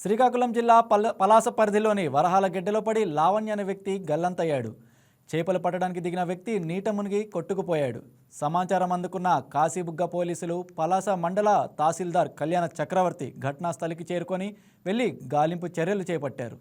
శ్రీకాకుళం జిల్లా పల పలాస పరిధిలోని వరహాల గడ్డలో పడి లావణ్య అనే వ్యక్తి గల్లంతయ్యాడు. చేపలు పట్టడానికి దిగిన వ్యక్తి నీట మునిగి కొట్టుకుపోయాడు. సమాచారం అందుకున్న కాశీబుగ్గ పోలీసులు పలాస మండల తహసీల్దార్ కళ్యాణ చక్రవర్తి ఘటనా స్థలికి చేరుకొని వెళ్ళి గాలింపు చర్యలు చేపట్టారు.